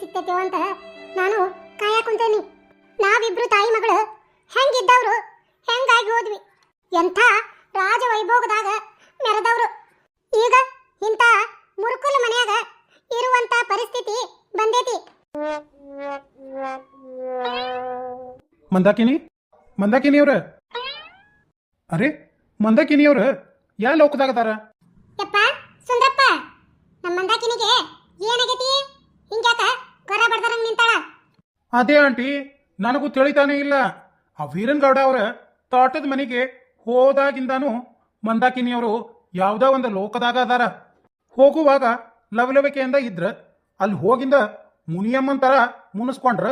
ಸಿಗ್ತೈತೋ ಅಂತ ನಾನು ಕಾಯ ಕುಂತೇನಿ. ನಾವಿಬ್ರು ತಾಯಿ ಮಗಳು ಹೆಂಗಿದ್ದವ್ರು ಹೆಂಗಾಗಿ ಹೋದ್ವಿ. ಎಂಥ ರಾಜ ವೈಭೋಗದಾಗ ಮೆರೆದವ್ರು. ಈಗ ಇಂಥ ಮುರುಕುಲ ಮನೆಯಾಗ ಇರುವಂತ ಪರಿಸ್ಥಿತಿ ಬಂದೈತಿ. ಮಂದಾಕಿನಿ? ಮಂದಾಕಿನಿ ಅವ್ರ? ಅರೆ ಮಂದಾಕಿನಿ ಅವ್ರ ಯಾ ಲೋಕದಾಗ ಅದಾರ? ಯಪ್ಪ? ಅದೇ ಆಂಟಿ ನನಗೂ ತಿಳಿತಾನೆ ಇಲ್ಲ. ಆ ವೀರನ್ಗೌಡ ಅವರ ತೋಟದ ಮನೆಗೆ ಹೋದಾಗಿಂದಾನು ಮಂದಾಕಿನಿಯವರು ಯಾವುದೋ ಒಂದು ಲೋಕದಾಗ ಅದಾರ. ಹೋಗುವಾಗ ಲವಲವಿಕೆಯಿಂದ ಇದ್ರ ಅಲ್ಲಿ ಹೋಗಿಂದ ಮುನಿಯಮ್ಮನ್ ತರ ಮುನಿಸ್ಕೊಂಡ್ರ.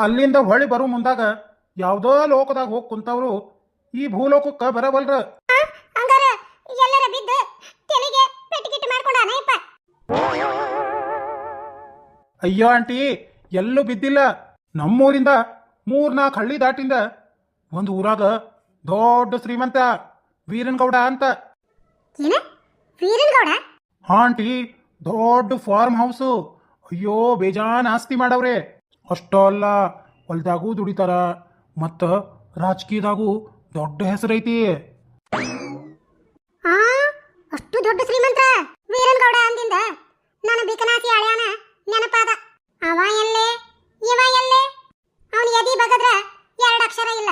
ಅಲ್ಲಿಂದ ಹೊಳಿ ಬರು ಮುಂದಾಗ ಯಾವುದೋ ಲೋಕದಾಗ ಹೋಗಿ ಕುಂತವ್ರು ಈ ಭೂಲೋಕಕ್ಕ ಬರಬಲ್ರ ಅಯ್ಯೋ ಆಂಟಿ ಎಲ್ಲೂ ಬಿದ್ದಿಲ್ಲ. ನಮ್ಮೂರಿಂದ ಮೂರ್ನಾಲ್ಕು ಹಳ್ಳಿ ದಾಟಿಂದ ಒಂದು ಊರಾಗ ದೊಡ್ಡ ಶ್ರೀಮಂತ ವೀರನ್ಗೌಡ ಅಂತ. ವೀರನ್ಗೌಡ? ಆಂಟಿ ದೊಡ್ಡ ಫಾರ್ಮ್ ಹೌಸು. ಅಯ್ಯೋ ಬೇಜಾನ್ ಆಸ್ತಿ ಮಾಡವ್ರೆ. ಅಷ್ಟೋ ಅಲ್ಲ ಹೊಲ್ದಾಗೂ ದುಡಿತಾರ. ಮತ್ತ ರಾಜಕೀಯದಾಗೂ ದೊಡ್ಡ ಹೆಸರೈತಿ. ಅಷ್ಟು ದೊಡ್ಡ ಶ್ರೀಮಂತ ವೀರನ್ಗೌಡ ಅಂದಿಂದ ನನ್ನ ಬಿಕನಾಸಿ ಹಳ್ಯಾನ ನೆನಪಾದ ಅವ ಎಲ್ಲೇ ಇವ ಎಲ್ಲೇ ಅವನ ಎದಿ ಬಗದ್ರ ಎರಡು ಅಕ್ಷರ ಇಲ್ಲ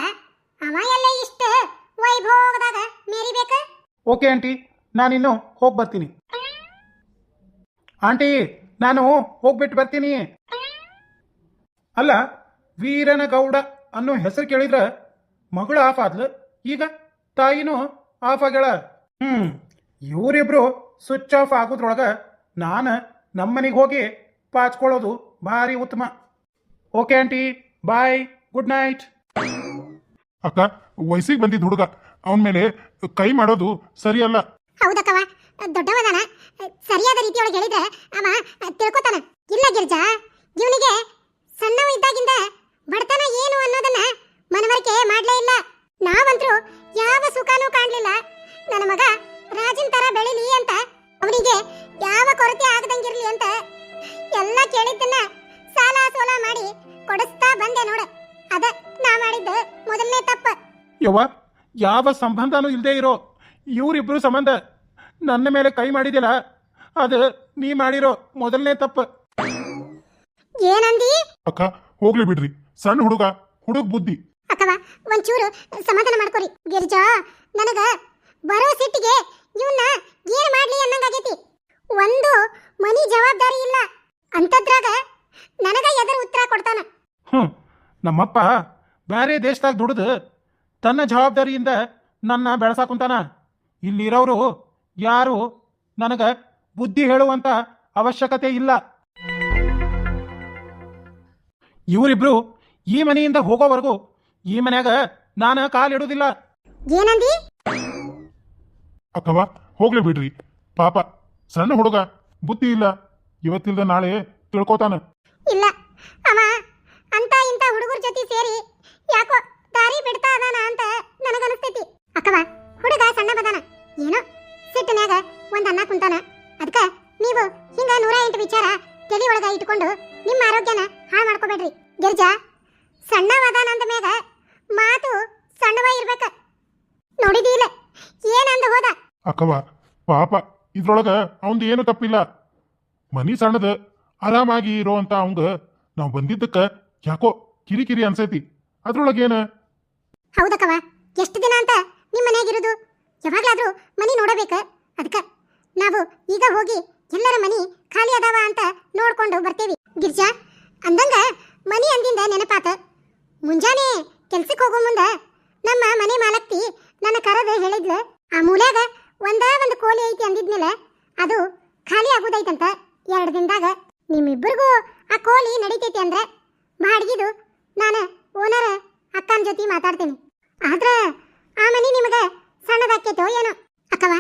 ಅವ ಎಲ್ಲೇ ಇಷ್ಟ ವೈಭೋಗದಾಗ ಮೇರಿಬೇಕ ಓಕೆ ಆಂಟಿ, ನಾನಿನ್ನು ಹೋಗಿ ಬರ್ತೀನಿ. ಆಂಟಿ, ನಾನು ಹೋಗ್ಬಿಟ್ಟು ಬರ್ತೀನಿ. ಅಲ್ಲ ವೀರನ ಗೌಡ ಅನ್ನೋ ಹೆಸರು ಕೇಳಿದ್ರ ಮಗಳು ಆಫ್ ಆದ್ಲು. ಈಗ ತಾಯಿನೂ ಆಫ್ ಆಗ್ಯಾಳ. ಹ್ಞೂ ಇವರಿಬ್ರು ಸ್ವಿಚ್ ಆಫ್ ಆಗೋದ್ರೊಳಗೆ ನಾನು ನಮ್ಮನೆಗೆ ಹೋಗಿ ಪಾಚ್ಕೊಳ್ಳೋದು ಭಾರಿ ಉತ್ತಮ. Okay aunty, bye, good night. ಅಕ್ಕ, ವಯಸ್ಸಿಗೆ ಬಂದಿದ್ದ ಹುಡುಗ. ಅವನ ಮೇಲೆ ಕೈ ಮಾಡೋದು ಸರಿಯಲ್ಲ. ಹೌದಕ್ಕವ. ದೊಡ್ಡವನ ಸರಿಯಾದ ರೀತಿಯೊಳಗೆ ಹೇಳಿದ್ರೆ ಅವ ತಿಳ್ಕೊತಾನ. ಇಲ್ಲ ಗಿರ್ಜಾ ಇವನಿಗೆ ಸಣ್ಣವ ಇದ್ದಾಗಿಂದ ಬಡತನ ಏನು ಅನ್ನೋದನ್ನ ಮನವರಿಕೆ ಮಾಡ್ಲೇ ಇಲ್ಲ. ನಾವಂತರೂ ಯಾವ ಸುಖನೂ ಕಾಣ್ಲಿಲ್ಲ. ನನ್ನ ಮಗ ರಾಜನ್ ತರ ಬೆಳಿಲಿ ಅಂತ ಅವನಿಗೆ ಯಾವ ಕೊರತೆ ಆಗದಂಗಿರ್ಲಿ ಅಂತ ಎಲ್ಲ ಕೇಳಿದ್ದನ್ನ ಸಾಲ ಸೋಲ ಮಾಡಿ ಕೊಡಿಸ್ತಾ ಬಂದೆ ನೋಡ. ಅದ ನಾ ಮಾಡಿದ್ದ ಮೊದಲನೇ ತಪ್ಪ. ಯವ್ವ ಯಾವ ಸಂಬಂಧನೂ ಇಲ್ಲದೆ ಇರೋ ಇವರಿಬ್ಬರು ಸಂಬಂಧ ನನ್ನ ಮೇಲೆ ಕೈ ಮಾಡಿದಿಲ್ಲ ಅದು ನೀ ಮಾಡಿರೋ ಮೊದಲನೇ ತಪ್ಪು. ಏನಂದಿ? ಅಕ್ಕ ಹೋಗ್ಲಿ ಬಿಡ್ರಿ. ಸಣ್ಣ ಹುಡುಗ ಹುಡುಗ ಬುದ್ಧಿ. ಅಥವಾ ಒಂಚೂರು ಸಮಾಧಾನ ಮಾಡ್ಕೊರಿ. ಗಿರ್ಜಾ ನನಗ ಬರೋ ಸಿಟ್ಟಿಗೆ ಇವನ್ನ ಏನ್ ಮಾಡ್ಲಿ ಅನ್ನಂಗಾಗೈತಿ. ಒಂದು ಮನಿ ಜವಾಬ್ದಾರಿ ಇಲ್ಲ. ಅಂತದ್ರಾಗ ನನಗ ಎದರ ಉತ್ತರ ಕೊಡ್ತಾನ. ಹ್ಞೂ ನಮ್ಮಪ್ಪ ಬೇರೆ ದೇಶದಾಗ ದುಡಿದು ತನ್ನ ಜವಾಬ್ದಾರಿಯಿಂದ ನನ್ನ ಬೆಳೆಸಾಕುಂತಾನ ಇಲ್ಲಿರೋರು ಯಾರು? ನನಗೆ ಬುದ್ಧಿ ಹೇಳುವಂತ ಅವಶ್ಯಕತೆ ಇಲ್ಲ. ಇವರಿಬ್ರು ಈ ಮನೆಯಿಂದ ಹೋಗೋವರೆಗೂ ಈ ಮನ್ಯಾಗ ನಾನು ಕಾಲಿಡುವುದಿಲ್ಲ ಏನಂದಿ? ಅಕ್ಕವ ಹೋಗ್ಲಿ ಬಿಡ್ರಿ. ಪಾಪ ಸಣ್ಣ ಹುಡುಗ ಬುದ್ಧಿ ಇಲ್ಲ. ಇವತ್ತಿಲ್ದ ನಾಳೆ ತಿಳ್ಕೊತಾನ. ಅಕ್ಕವ ಪಾಪ, ಇದ್ರೊಳಗ ಅವಂದು ಏನು ತಪ್ಪಿಲ್ಲ. ಮನಿ ಸಣ್ಣದ, ಆರಾಮಾಗಿ ಇರೋಂತ ಅವಂಗ ನಾವು ಬಂದಿದ್ದಕ್ಕ ಯಾಕೋ ಕಿರಿಕಿರಿ ಅನ್ಸೈತಿ. ಅದ್ರೊಳಗೇನ? ಹೌದಕ್ಕವ ಎಷ್ಟು ದಿನ ಅಂತ ನಿಮ್ಮ ಮನೆಯಾಗಿರೋದು? ಯಾವಾಗ್ಲಾದ್ರೂ ಮನಿ ನೋಡಬೇಕ? ಅದಕ್ಕ, ನಾವು ಈಗ ಹೋಗಿ ಎಲ್ಲರ ಮನಿ ಖಾಲಿ ಅದಾವ ಅಂತ ನೋಡ್ಕೊಂಡು ಬರ್ತೇವಿ. ಗಿರ್ಜಾ, ಅಂದಂಗ ಮನಿ ಅಂದಿಂದ ನೆನಪಾತ. ಮುಂಜಾನೆ ಕೆಲ್ಸಕ್ಕೆ ಹೋಗೋ ಮುಂದ ನಮ್ಮ ಮನೆ ಮಾಲಕ್ತಿ ನನ್ನ ಕರೆದು ಹೇಳಿದ್ಲು. ಆ ಮೂಲ್ಯಾಗ ಒಂದ ಒಂದು ಕೋಲಿ ಐತಿ ಅಂದಿದ್ಮೇಲೆ ಅದು ಖಾಲಿ ಆಗೋದೈತಂತ ಎರಡು ದಿನದಾಗ. ನಿಮ್ಮಿಬ್ಬರಿಗೂ ಆ ಕೋಲಿ ನಡೀತೈತಿ ಅಂದ್ರೆ ಬಾಡಿಗೆದು ನಾನು ಓನರ್ ಅಕ್ಕನ ಜೊತೆ ಮಾತಾಡ್ತೀನಿ. ಆದ್ರೆ ಆ ಮನಿ ನಿಮಗೆ ಸಣ್ಣದಾಕೈತೋ ಏನೋ? ಅಕ್ಕವ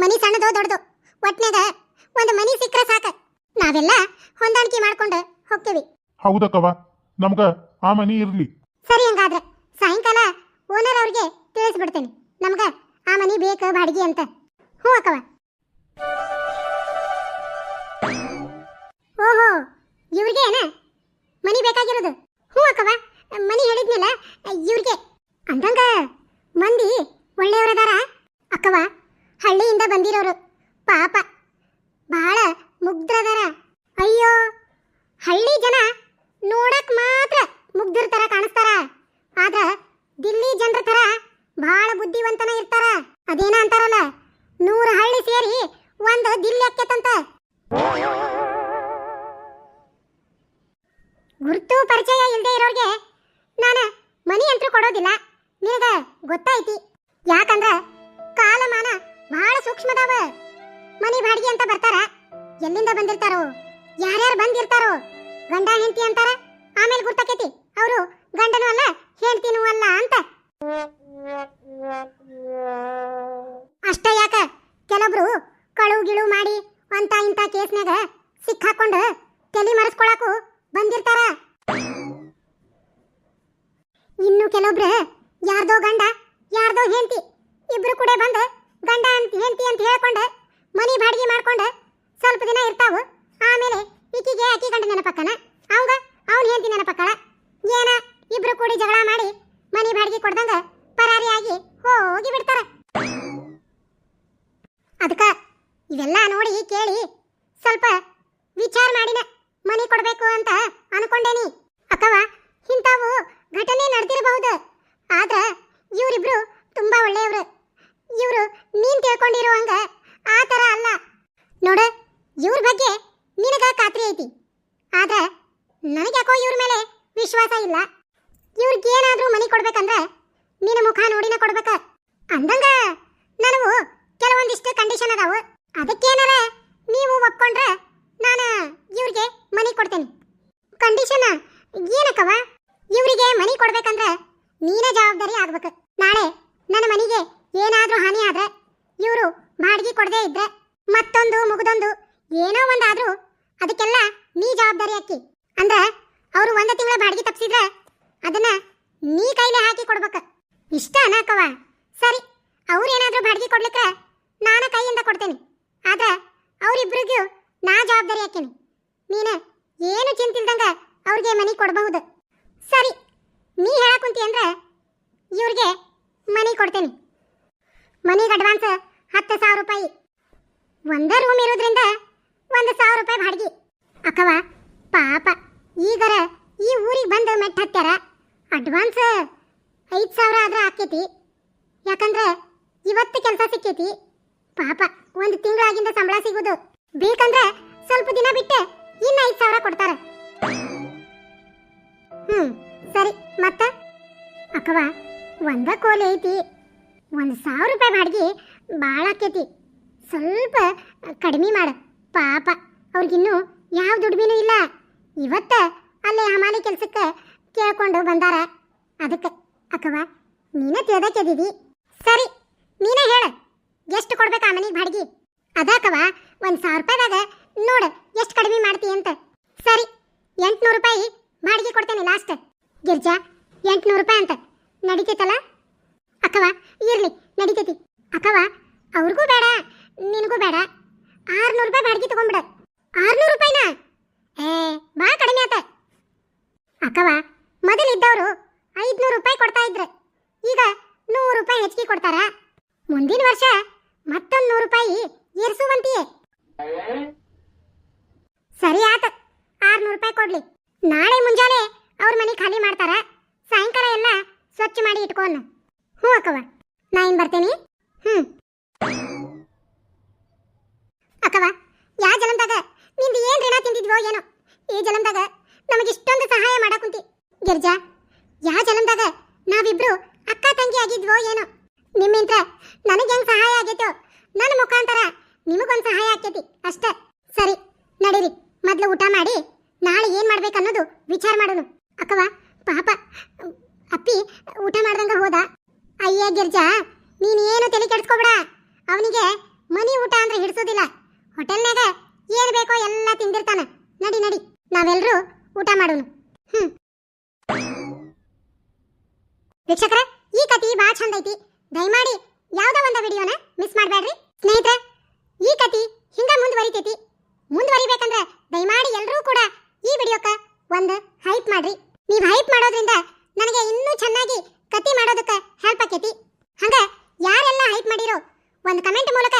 ಮನಿ ಸಣ್ಣದೋ ದೊಡ್ಡದು? ಒಟ್ನಾಗ ಒಂದು ಮನಿ ಸಿಕ್ಕರೆ ಸಾಕ. ನಾವೆಲ್ಲ ಹೊಂದಾಣಿಕೆ ಮಾಡ್ಕೊಂಡು ಹೋಗ್ತೀವಿ. ಹೌದಕ್ಕವ ನಮ್ಗ ಆ ಮನಿ ಇರ್ಲಿ. ಅಕ್ಕವ ಹಳ್ಳಿಯಿಂದ ಬಂದಿರೋರು. ಪಾಪ. ಬಹಳ ಮುಗ್ಧರದಾರ ಅಯ್ಯೋ, ಹಳ್ಳಿ ಜನ ನೋಡಕ್ ಮಾತ್ರ ಮುಗ್ಧರ ತರ ಕಾಣಿಸ್ತಾರ. ಆದ್ರ ದಿಲ್ಲಿ ಜನರ ತರ ಬಹಳ ಬುದ್ಧಿವಂತನ ಇರ್ತಾರ. ಅದೇನ ಅಂತಾರಲ್ಲ, ನೂರು ಹಳ್ಳಿ ಸೇರಿ ಒಂದು ದಿಲ್ಲಿ ಅಕ್ಕೇತಂತ. ಗುರುತು ಪರಿಚಯ ಇಲ್ಲದೆ ಇರೋರ್ಗೆ ನಾನು ಮನಿ ಅಂತೂ ಕೊಡೋದಿಲ್ಲ. ನಿನಗ ಗೊತ್ತೈತಿ ಯಾಕಂದ್ರ ಕಾಲಮಾನ ಬಹಳ ಸೂಕ್ಷ್ಮದಾವ. ಮನಿ ಬಾಡಿಗೆ ಅಂತ ಬರ್ತಾರ. ಎಲ್ಲಿಂದ ಬಂದಿರ್ತಾರೋ? ಯಾರ್ಯಾರು ಬಂದಿರ್ತಾರೋ? ಗಂಡ ಹೆಂಡತಿ ಅಂತಾರ? ಆಮೇಲೆ ಗುರ್ತಾಕೈತಿ. ಅವರು ಗಂಡನು ಅಲ್ಲ. ಗಂಡ ಅಂತ, ಹೆಂಡತಿ ಅಂತ ಹೇಳ್ಕೊಂಡು ಮನಿ ಬಾಡಿಗೆ ಮಾಡ್ಕೊಂಡು ಸ್ವಲ್ಪ ದಿನ ಇರ್ತಾವು. ಆಮೇಲೆ ಈಕಿಗೆ ಅಕ್ಕಿ ಗಂಡ ನೆನಪಕ್ಕನ. ಅವಂಗ ಅವ್ನ ಹೆಂಡತಿ ನೆನಪಕ್ಕಳ. ಏನ ಇಬ್ರು ಕೂಡಿ ಜಗಳ ಮಾಡಿ ಮನಿ ಬಾಡಿಗೆ ಕೊಡ್ದಂಗ ಪರಾರಿಯಾಗಿ ಹೋಗಿ ಬಿಡ್ತಾರ. ಅದಕ್ಕ ಇವೆಲ್ಲ ನೋಡಿ ಕೇಳಿ ಸ್ವಲ್ಪ ವಿಚಾರ ಮಾಡಿನ ಮನಿ ಕೊಡ್ಬೇಕು ಅಂತ ಅನ್ಕೊಂಡೇನಿ ಅಕ್ಕವ ಇಂಥವು ಘಟನೆ ನಡೆದಿರಬಹುದು ಆದ್ರ ಇವರಿಬ್ರು ತುಂಬಾ ಒಳ್ಳೆಯವರು ಇವರು ನೀನ್ ತಿಳ್ಕೊಂಡಿರೋ ಹಂಗ ಆ ಥರ ಅಲ್ಲ ನೋಡ ಇವ್ರ ಬಗ್ಗೆ ನಿನಗ ಖಾತ್ರಿ ಐತಿ ಆದ್ರ ನನಗ್ಯಾಕೋ ಇವ್ರ ಮೇಲೆ ವಿಶ್ವಾಸ ಇಲ್ಲ ಇವ್ರಿಗೆ ಏನಾದ್ರೂ ಮನಿ ಕೊಡ್ಬೇಕಂದ್ರ ನಿನ್ನ ಮುಖ ನೋಡಿನ ಕೊಡ್ಬೇಕ. ಅಂದಂಗ ನನವು ಕೆಲವೊಂದಿಷ್ಟು ಕಂಡೀಷನ್ ಅದಾವು. ಅದಕ್ಕೇನಾರ ನೀವು ಒಪ್ಕೊಂಡ್ರೆ ನಾನು ಇವ್ರಿಗೆ ಮನಿ ಕೊಡ್ತೇನೆ. ಕಂಡೀಷನ್ ಏನಕ್ಕವ? ಇವರಿಗೆ ಮನಿ ಕೊಡ್ಬೇಕಂದ್ರೆ ನೀನೇ ಜವಾಬ್ದಾರಿ ಆಗ್ಬೇಕು. ನಾಳೆ ನನ್ನ ಮನಿಗೆ ಏನಾದರೂ ಹಾನಿ ಆದ್ರೆ ಇವರು ಬಾಡಿಗೆ ಕೊಡದೇ ಇದ್ರೆ ಮತ್ತೊಂದು ಮುಗಿದೊಂದು ಏನೋ ಒಂದಾದ್ರೂ ಅದಕ್ಕೆಲ್ಲ ನೀ ಜವಾಬ್ದಾರಿ ಅಕ್ಕಿ ಅಂದ್ರೆ ಅವರು ಒಂದು ತಿಂಗಳ ಬಾಡಿಗೆ ತಪ್ಪಿಸಿದ್ರೆ ಅದನ್ನ ನೀ ಕೈಲೇ ಹಾಕಿ ಕೊಡ್ಬೇಕ. ಇಷ್ಟ ಅನಾಕವ. ಸರಿ, ಅವ್ರೇನಾದ್ರೂ ಬಾಡಿಗೆ ಕೊಡ್ಲಿಕ್ಕೆ ನಾನು ಕೈಯಿಂದ ಕೊಡ್ತೇನೆ. ಆದ್ರೆ ಅವರಿಬ್ರಿಗೂ ನಾ ಜವಾಬ್ದಾರಿ ಹಾಕಿನಿ. ನೀನು ಏನು ಚಿಂತಿಲ್ದಂಗ ಅವ್ರಿಗೆ ಮನೆ ಕೊಡಬಹುದು? ಸರಿ, ನೀ ಹೇಳಕ್ ಕುಂತಿ ಅಂದ್ರೆ ಇವ್ರಿಗೆ ಮನೆ ಕೊಡ್ತೇನೆ. ಮನೆಗೆ ಅಡ್ವಾನ್ಸ್ ಹತ್ತು ಸಾವಿರ ರೂಪಾಯಿ. ಒಂದೇ ರೂಮ್ ಇರೋದ್ರಿಂದ ಒಂದು ಸಾವಿರ ರೂಪಾಯಿ ಬಾಡಿಗೆ. ಅಕ್ಕವ ಪಾಪ, ಈಗರ ಈ ಊರಿಗೆ ಬಂದು ಮೆಟ್ಟ ಹತ್ಯಾರ. ಅಡ್ವಾನ್ಸ್ ಐದು ಸಾವಿರ ಆದರೆ ಆಕೈತಿ ಯಾಕಂದ್ರೆ ಇವತ್ತು ಕೆಲಸ ಸಿಕ್ಕೈತಿ ಪಾಪ, ಒಂದು ತಿಂಗಳಾಗಿಂದ ಸಂಬಳ ಸಿಗೋದು. ಬೇಕಂದ್ರೆ ಸ್ವಲ್ಪ ದಿನ ಬಿಟ್ಟು ಇನ್ನು ಐದು ಸಾವಿರ ಕೊಡ್ತಾರೆ. ಹ್ಮ್, ಸರಿ, ಮತ್ತೆ? ಅಕ್ಕವ ಒಂದ ಕೋಲಿ ಐತಿ. ಒಂದು ಸಾವಿರ ರೂಪಾಯಿ ಬಾಡಿಗೆ ಭಾಳ ಆಕೈತಿ ಸ್ವಲ್ಪ ಕಡಿಮೆ ಮಾಡು. ಪಾಪ, ಅವ್ರಿಗಿನ್ನೂ ಯಾವ ದುಡ್ಮಿನೂ ಇಲ್ಲ. ಇವತ್ತ ಅಲ್ಲೇ ಹಮಾಲಿ ಕೆಲ್ಸಕ್ಕೆ ಕೇಳ್ಕೊಂಡು ಬಂದಾರ. ಅದಕ್ಕೆ ಅಕ್ಕವ ನೀನ ತಿಳ್ದಕ್ಕೆದಿದಿ ಸರಿ, ನೀನೇ ಹೇಳ. ಎಷ್ಟು ಕೊಡ್ಬೇಕು ಆ ಮನೆಗೆ ಬಾಡಿಗೆ? ಅದಕ್ಕವ ಒಂದು ಸಾವಿರ ರೂಪಾಯಿದಾಗ ನೋಡು ಎಷ್ಟು ಕಡಿಮೆ ಮಾಡ್ತಿ ಅಂತ. ಸರಿ, ಎಂಟ್ನೂರು ರೂಪಾಯಿ ಬಾಡಿಗೆ ಕೊಡ್ತೇನೆ ಲಾಸ್ಟ್ ಗಿರ್ಜಾ, ಎಂಟ್ನೂರು ರೂಪಾಯಿ ಅಂತ. ನಡೀತೈತಲ್ಲ? ಅಕ್ಕವ ಇರ್ಲಿ, ನಡೀತೈತಿ. ಅಕ್ಕವ ಅವ್ರಿಗೂ ಬೇಡ, ನಿನಗೂ ಬೇಡ. ಆರ್ನೂರು ರೂಪಾಯಿ ಬಾಡಿಗೆ ತಗೊಂಡ್ಬಿಡ. ಆರ್ನೂರು ರೂಪಾಯಿನ? ಏ ಭಾಳ ಕಡಿಮೆ ಆತ. ಅಕ್ಕವ ಮೊದಲಿದ್ದವರು ಐದ್ನೂರು ರೂಪಾಯಿ ಕೊಡ್ತಾ ಇದ್ರು. ಈಗ ನೂರು ರೂಪಾಯಿ ಹೆಚ್ಚಿಗೆ ಕೊಡ್ತಾರ. ಮುಂದಿನ ವರ್ಷ ಮತ್ತೊಂದು ನೂರು ರೂಪಾಯಿ ಏರ್ಸುವಂತೆಯೇ. ಸರಿ ಆತ. ಆರ್ನೂರು ರೂಪಾಯಿ ಕೊಡ್ಲಿ. ನಾಳೆ ಮುಂಜಾನೆ ಅವ್ರ ಮನೆ ಖಾಲಿ ಮಾಡ್ತಾರ. ಸಾಯಂಕಾಲ ಎಲ್ಲ ಸ್ವಚ್ಛ ಮಾಡಿ ಇಟ್ಕೋನ್. ಹ್ಞೂ ಅಕ್ಕವ ನಾ ಇನ್ ಬರ್ತೇನೆ. ಹ್ಞೂ. ಅಕ್ಕವ ಯಾ ಜಲಂದಾಗ? ನಿಂದು ಏನು ಋಣ ತಿಂದಿದ್ವೋ ಏನೋ? ಈ ಜಲಂದಾಗ ನಮಗೆ ಇಷ್ಟೊಂದು ಸಹಾಯ ಮಾಡಕುಂತಿ. ಗಿರ್ಜಾ, ಯಾ ಜಲಂದಾಗ ನಾವಿಬ್ರು ಅಕ್ಕ ತಂಗಿ ಆಗಿದ್ವೋ ಏನೋ? ನಿಮ್ಮಿಂತ್ರ ನನಗೆ ಹೆಂಗ್ ಸಹಾಯ ಆಗಿತ್ತು ನನ್ನ ಮುಖಾಂತರ ನಿಮಗೊಂದು ಸಹಾಯ ಆಕೈತಿ ಅಷ್ಟೇ. ಸರಿ, ನಡೀರಿ. ಮೊದ್ಲು ಊಟ ಮಾಡಿ, ನಾಳೆ ಏನ್ ಮಾಡ್ಬೇಕನ್ನೋದು ವಿಚಾರ ಮಾಡೋನು. ಅಕ್ಕವ ಪಾಪ, ಅಪ್ಪಿ ಊಟ ಮಾಡ್ದಂಗ ಹೋದ. ಅಯ್ಯ ಗಿರ್ಜಾ ನೀನ್ ಏನು ತಲೆ ಕೆಡಿಸ್ಕೊಬೇಡ. ಅವನಿಗೆ ಮನಿ ಊಟ ಅಂದ್ರೆ ಹಿಡಿಸೋದಿಲ್ಲ. ಹೋಟೆಲ್ನಾಗ ಏನು ಬೇಕೋ ಎಲ್ಲ ತಿಂದಿರ್ತಾನ. ನಡಿ ನಡಿ ನಾವೆಲ್ಲರೂ ಊಟ ಮಾಡೋನು. ಹ್ಮ್. ವೀಕ್ಷಕರ, ಈ ಕತಿ ಭಾಳ ಚಂದ ಐತಿ. ದಯಮಾಡಿ ಯಾವ್ದೋ ಒಂದು ವಿಡಿಯೋನ ಮಿಸ್ ಮಾಡಬೇಡ್ರಿ. ಸ್ನೇಹಿತರೆ, ಈ ಕತಿ ಹಿಂಗ ಮುಂದುವರಿತೈತಿ. ಮುಂದುವರಿಬೇಕಂದ್ರೆ ದಯಮಾಡಿ ಎಲ್ಲರೂ ಕೂಡ ಈ ವಿಡಿಯೋಕ ಒಂದು ಹೈಪ್ ಮಾಡ್ರಿ. ನೀವು ಹೈಪ್ ಮಾಡೋದ್ರಿಂದ ನನಗೆ ಇನ್ನೂ ಚೆನ್ನಾಗಿ ಕತಿ ಮಾಡೋದಕ್ಕೆ ಹೆಲ್ಪ್ ಆಕೈತಿ. ಹಂಗ ಯಾರೆಲ್ಲ ಹೈಪ್ ಮಾಡಿರೋ ಒಂದು ಕಮೆಂಟ್ ಮೂಲಕ